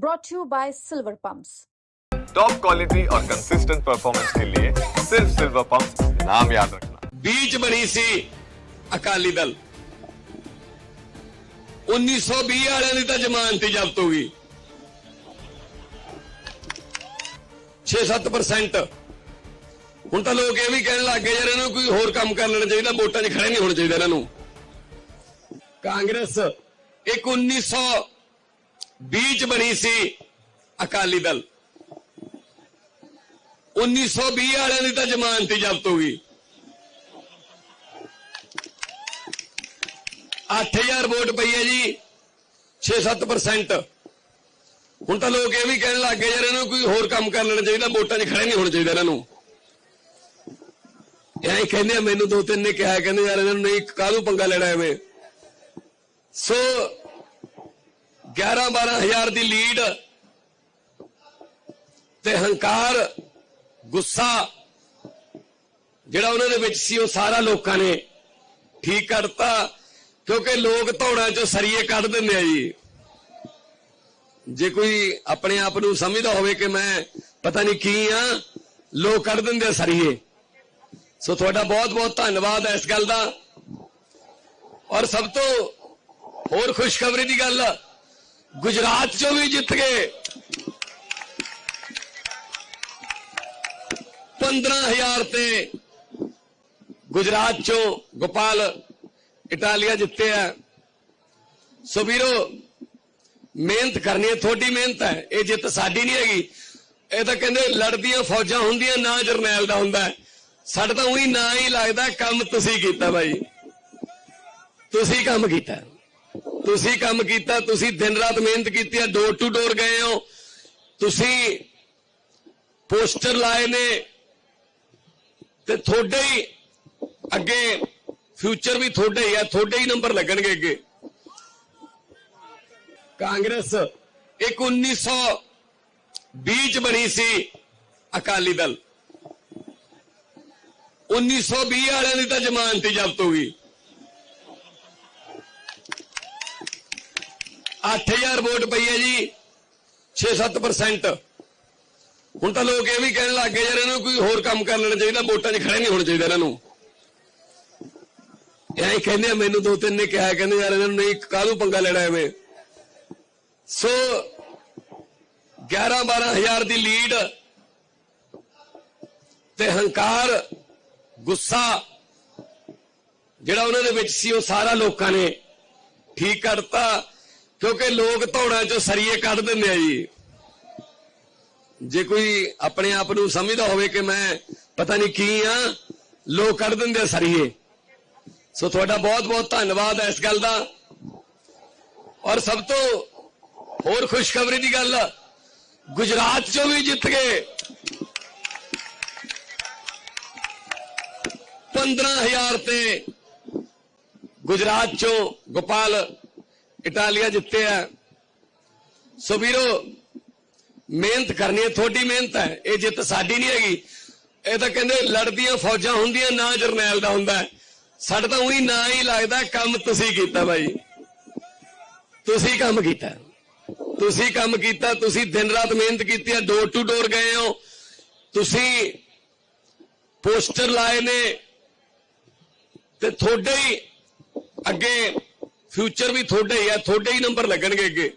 brought to you by Silver Pumps. Top quality और consistent performance के लिए सिर्फ सिल्वर पंप नाम याद रखना ਬੀਚ ਬਣੀ ਸੀ ਅਕਾਲੀ ਦਲ 1920 ਵਾਲਿਆਂ ਦੀ ਤਾਂ ਜ਼ਮਾਨਤ ਹੀ ਜ਼ਬਤ ਹੋ ਗਈ 6-7% ਹੁਣ ਤਾਂ ਲੋਕ ਇਹ ਵੀ ਕਹਿਣ ਲੱਗ ਗਏ ਯਾਰ ਇਹਨਾਂ ਨੂੰ ਕੋਈ ਹੋਰ ਕੰਮ ਕਰ ਲੈਣਾ ਚਾਹੀਦਾ ਵੋਟਾਂ 'ਚ ਖੜੇ ਨਹੀਂ ਹੋਣਾ ਚਾਹੀਦਾ ਇਹਨਾਂ ਨੂੰ ਕਾਂਗਰਸ ਇੱਕ 1920 ਚ ਬਣੀ ਸੀ ਅਕਾਲੀ ਦਲ। 1920 ਵਾਲਿਆਂ ਦੀ ਤਾਂ ਜ਼ਮਾਨਤ ਹੀ ਜ਼ਬਤ ਹੋ ਗਈ। 8000 ਵੋਟ ਪਈ ਹੈ ਜੀ 6-7% ਹੁਣ ਤਾਂ ਲੋਕ ਇਹ ਵੀ ਕਹਿਣ ਲੱਗ ਗਏ, ਯਾਰ ਇਹਨਾਂ ਨੂੰ ਕੋਈ ਹੋਰ ਕੰਮ ਕਰ ਲੈਣਾ ਚਾਹੀਦਾ, ਵੋਟਾਂ 'ਚ ਖੜੇ ਨਹੀਂ ਹੋਣਾ ਚਾਹੀਦਾ ਇਹਨਾਂ ਨੂੰ। ਐਂ ਕਹਿੰਦੇ ਆ, ਮੈਨੂੰ ਦੋ ਤਿੰਨ ਨੇ ਕਿਹਾ, ਕਹਿੰਦੇ ਯਾਰ ਇਹਨਾਂ ਨੂੰ ਨਹੀਂ, ਕਾਹਨੂੰ ਪੰਗਾ ਲੈਣਾ ਐਵੇਂ? ਸੋ 11 12000 ਦੀ ਲੀਡ ਤੇ ਹੰਕਾਰ, ਗੁੱਸਾ ਜਿਹੜਾ ਉਹਨਾਂ ਦੇ ਵਿੱਚ ਸੀ, ਉਹ ਸਾਰਾ ਲੋਕਾਂ ਨੇ ਠੀਕ ਕਰਤਾ ਕਿਉਂਕਿ ਲੋਕ ਧੌੜਾਂ ਚੋਂ ਸਰੀਏ ਕੱਢ ਦਿੰਦੇ ਆ ਜੀ। ਜੇ ਕੋਈ ਆਪਣੇ ਆਪ ਨੂੰ ਸਮਝਦਾ ਹੋਵੇ ਕਿ ਮੈਂ ਪਤਾ ਨਹੀਂ ਕੀ ਆ, ਲੋਕ ਕੱਢ ਦਿੰਦੇ ਆ ਸਰੀਏ। ਸੋ ਤੁਹਾਡਾ ਬਹੁਤ ਬਹੁਤ ਧੰਨਵਾਦ ਹੈ ਇਸ ਗੱਲ ਦਾ। ਔਰ ਸਭ ਤੋਂ ਹੋਰ ਖੁਸ਼ਖਬਰੀ ਦੀ ਗੱਲ ਗੁਜਰਾਤ ਚੋਂ ਵੀ ਜਿੱਤ ਗਏ। 15000 ਤੇ ਗੁਜਰਾਤ ਚੋਂ ਗੋਪਾਲ ਇਟਾਲੀਆ ਜਿੱਤੇ ਆ। ਸੋ ਵੀਰੋ, ਮਿਹਨਤ ਕਰਨੀ ਹੈ, ਤੁਹਾਡੀ ਮਿਹਨਤ ਹੈ। ਇਹ ਜਿੱਤ ਸਾਡੀ ਨਹੀਂ ਹੈਗੀ। ਇਹ ਤਾਂ ਕਹਿੰਦੇ ਲੜਦੀਆਂ ਫੌਜਾਂ ਹੁੰਦੀਆਂ, ਨਾ ਜਰਨੈਲ ਦਾ ਹੁੰਦਾ। ਹੈ। ਸਾਡਾ ਤਾਂ ਉਹੀ ਨਾ ਹੀ ਲੱਗਦਾ, ਕੰਮ ਤੁਸੀਂ ਕੀਤਾ ਬਾਈ। ਤੁਸੀਂ ਕੰਮ ਕੀਤਾ। ਤੁਸੀਂ ਕੰਮ ਕੀਤਾ, ਤੁਸੀਂ ਦਿਨ ਰਾਤ ਮਿਹਨਤ ਕੀਤੀ ਹੈ ਡੋਰ ਟੂ ਡੋਰ ਗਏ ਹੋ। ਤੁਸੀਂ ਪੋਸਟਰ ਲਾਏ ਨੇ ਤੇ ਤੁਹਾਡੇ ਹੀ ਅੱਗੇ ਫਿਊਚਰ ਵੀ ਤੁਹਾਡੇ ਹੀ ਆ, ਤੁਹਾਡੇ ਹੀ ਨੰਬਰ ਲੱਗਣਗੇ ਅੱਗੇ। ਕਾਂਗਰਸ ਇੱਕ 1920 ਚ ਬਣੀ ਸੀ ਅਕਾਲੀ ਦਲ। 1920 ਵਾਲਿਆਂ ਦੀ ਤਾਂ ਜ਼ਮਾਨਤ ਹੀ ਜ਼ਬਤ ਹੋ ਗਈ। 8000 ਵੋਟ ਪਈ ਹੈ ਜੀ 6-7% ਹੁਣ ਤਾਂ ਲੋਕ ਇਹ ਵੀ ਕਹਿਣ ਲੱਗ ਗਏ ਯਾਰ ਇਹਨਾਂ ਨੂੰ ਕੋਈ ਹੋਰ ਕੰਮ ਕਰ ਲੈਣਾ ਚਾਹੀਦਾ, ਵੋਟਾਂ 'ਚ ਖੜੇ ਨਹੀਂ ਹੋਣਾ ਚਾਹੀਦਾ ਇਹਨਾਂ ਨੂੰ। ਐਂ ਕਹਿੰਦੇ ਆ, ਮੈਨੂੰ ਦੋ ਤਿੰਨ ਨੇ ਕਿਹਾ, ਕਹਿੰਦੇ ਯਾਰ ਇਹਨਾਂ ਨੂੰ ਨਹੀਂ, ਕਾਹਨੂੰ ਪੰਗਾ ਲੈਣਾ ਐਵੇਂ? ਸੋ 11 12000 ਦੀ ਲੀਡ ਤੇ ਹੰਕਾਰ, ਗੁੱਸਾ ਜਿਹੜਾ ਉਹਨਾਂ ਦੇ ਵਿੱਚ ਸੀ, ਉਹ ਸਾਰਾ ਲੋਕਾਂ ਨੇ ਠੀਕ ਕਰਤਾ। ਕਿਉਂਕਿ ਲੋਕ ਧੌੜਾਂ ਚੋਂ ਸਰੀਏ ਕੱਢ ਦਿੰਦੇ ਆ ਜੀ। ਜੇ ਕੋਈ ਆਪਣੇ ਆਪ ਨੂੰ ਸਮਝਦਾ ਹੋਵੇ ਕਿ ਮੈਂ ਪਤਾ ਨਹੀਂ ਕੀ ਆ, ਲੋਕ ਕੱਢ ਦਿੰਦੇ ਆ ਸਰੀਏ। ਸੋ ਤੁਹਾਡਾ ਬਹੁਤ ਬਹੁਤ ਧੰਨਵਾਦ ਹੈ ਇਸ ਗੱਲ ਦਾ। ਔਰ ਸਭ ਤੋਂ ਹੋਰ ਖੁਸ਼ਖਬਰੀ ਦੀ ਗੱਲ, ਗੁਜਰਾਤ ਚੋਂ ਵੀ ਜਿੱਤ ਗਏ। 15000 ਤੇ ਗੁਜਰਾਤ ਚੋਂ ਗੋਪਾਲ ਇਟਾਲੀਆ ਜਿੱਤਿਆ ਸੋ ਵੀਰੋ, ਮਿਹਨਤ ਕਰਨੀ ਹੈ, ਤੁਹਾਡੀ ਮਿਹਨਤ ਹੈ। ਇਹ ਜਿੱਤ ਸਾਡੀ ਨਹੀਂ ਹੈਗੀ। ਇਹ ਤਾਂ ਕਹਿੰਦੇ ਲੜਦੀਆਂ ਫੌਜਾਂ ਹੁੰਦੀਆਂ, ਨਾ ਜਰਨੈਲ ਦਾ ਹੁੰਦਾ ਹੈ। ਸਾਡਾ ਤਾਂ ਉਹੀ ਨਾ ਹੀ ਲੱਗਦਾ, ਕੰਮ ਤੁਸੀਂ ਕੀਤਾ ਬਾਈ। ਤੁਸੀਂ ਕੰਮ ਕੀਤਾ। ਤੁਸੀਂ ਕੰਮ ਕੀਤਾ, ਤੁਸੀਂ ਦਿਨ ਰਾਤ ਮਿਹਨਤ ਕੀਤੀ ਹੈ ਡੋਰ ਟੂ ਡੋਰ ਗਏ ਹੋ। ਤੁਸੀਂ ਪੋਸਟਰ ਲਾਏ ਨੇ ਤੇ ਤੁਹਾਡੇ ਹੀ ਅੱਗੇ ਫਿਊਚਰ ਵੀ ਤੁਹਾਡੇ ਹੀ ਆ ਤੁਹਾਡੇ ਹੀ ਨੰਬਰ ਲੱਗਣਗੇ ਅੱਗੇ।